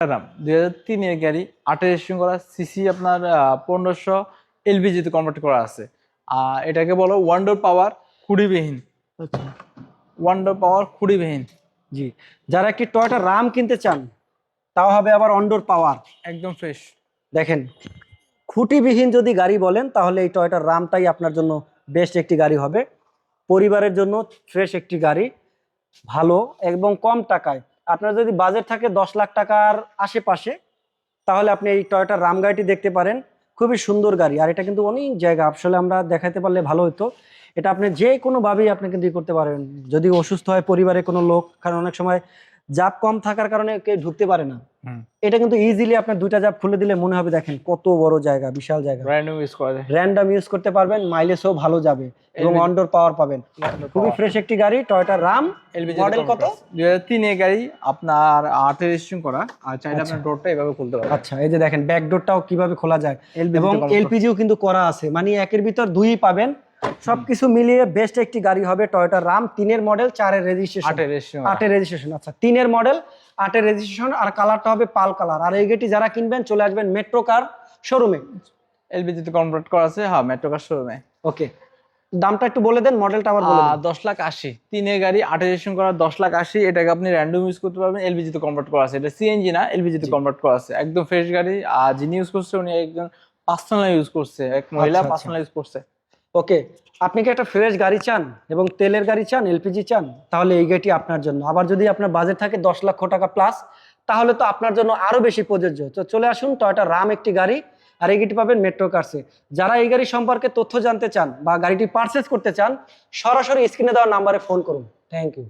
রাম দুই হাজার তিনের গাড়ি আটের রেজিস্ট্রেশন করা সিসি আপনার পনেরোশো এলপিজিতে কনভার্ট করা আছে। আর এটাকে বলো ওয়ান্ডার পাওয়ার খুঁড়িবিহীন। আচ্ছা। ওয়ান্ডার পাওয়ার খুঁড়িবিহীন। জি। যারা একটি টয়োটা রাম কিনতে চান তাও হবে আবার অন্ডোর পাওয়ার একদম ফ্রেশ দেখেন খুঁটিবিহীন যদি গাড়ি বলেন তাহলে এই টয়োটা রামটাই আপনার জন্য বেস্ট একটি গাড়ি হবে। পরিবারের জন্য ফ্রেশ একটি গাড়ি ভালো এবং কম টাকায়। আপনার যদি বাজেট থাকে দশ লাখ টাকার আশেপাশে, তাহলে আপনি এই টয়টার রাম গাড়িটি দেখতে পারেন। খুবই সুন্দর গাড়ি, আর এটা কিন্তু অনেক জায়গা। আসলে আমরা দেখাতে পারলে ভালো হতো এটা আপনি যে কোনোভাবেই আপনি কিন্তু করতে পারেন। যদি অসুস্থ হয় পরিবারে কোনো লোক, কারণ অনেক সময় জাপ কম থাকার কারণে কেউ ঢুকতে পারে না। এটা কিন্তু ইজিলি আপনার দুইটা জাপ খুলে দিলে মনে হবে দেখেন কত বড় জায়গা বিশাল জায়গা। র্যান্ডম ইউজ করা যায়। র্যান্ডাম ইউজ করতে পারবেন মাইলেজও ভালো যাবে এবং অন্ডোর পাওয়ার পাবেন। খুবই ফ্রেশ একটি গাড়ি টয়োটা রাম মডেল কত? দুই হাজার তিনের গাড়ি আপনার আটের রেজিস্ট্রেশন করা আর চাইলে আচ্ছা। আপনার ডোরটা এভাবে খুলতে পারবেন। আচ্ছা এই যে দেখেন ব্যাক ডোরটাও কীভাবে খোলা যায়। এবং এলপিজিও কিন্তু করা আছে। মানে একের ভিতর দুই পাবেন সবকিছু মিলিয়ে বেস্ট একটি গাড়ি হবে টয়োটা রাম তিনের মডেল চারের রেজিস্ট্রেশন আটের রেজিস্ট্রেশন আচ্ছা তিনের মডেল আটের রেজিস্ট্রেশন আর কালারটা হবে পাল কালার আর এই গাড়িটি যারা কিনবেন চলে আসবেন মেট্রো কার শোরুমে এলপিজিতে কনভার্ট করা আছে হ্যাঁ মেট্রো কার শোরুমে ওকে দামটা একটু বলে দেন মডেলটা আবার বলে দশ লাখ আশি। তিনের গাড়ি রেজিস্ট্রেশন করা দশ লাখ আশি। এটাকে আপনি র্যান্ডম ইউজ করতে পারবেন এলপিজিতে কনভার্ট করা আছে। এটা সিএনজি না এলপিজিতে কনভার্ট করা আছে। একদম ফ্রেশ গাড়ি আর যিনি ইউজ করছে উনি একজন পার্সোনাল ইউজ করছে। এক মহিলা আচ্ছা। পার্সোনাল ইউজ করছে। ওকে, আপনি কি একটা ফ্রেশ গাড়ি চান এবং তেলের গাড়ি চান, এলপিজি চান? তাহলে এই গাড়িটি আপনার জন্য। আবার যদি আপনার বাজেট থাকে দশ লক্ষ টাকা প্লাস তাহলে তো আপনার জন্য আরও বেশি প্রযোজ্য। তো চলে আসুন টয়টা রাম একটি গাড়ি, আর এই গাড়িটি পাবেন মেট্রো কার্সে যারা এই গাড়ি সম্পর্কে তথ্য জানতে চান বা গাড়িটি পারচেস করতে চান, সরাসরি স্ক্রিনে দেওয়ার নাম্বারে ফোন করুন। Thank you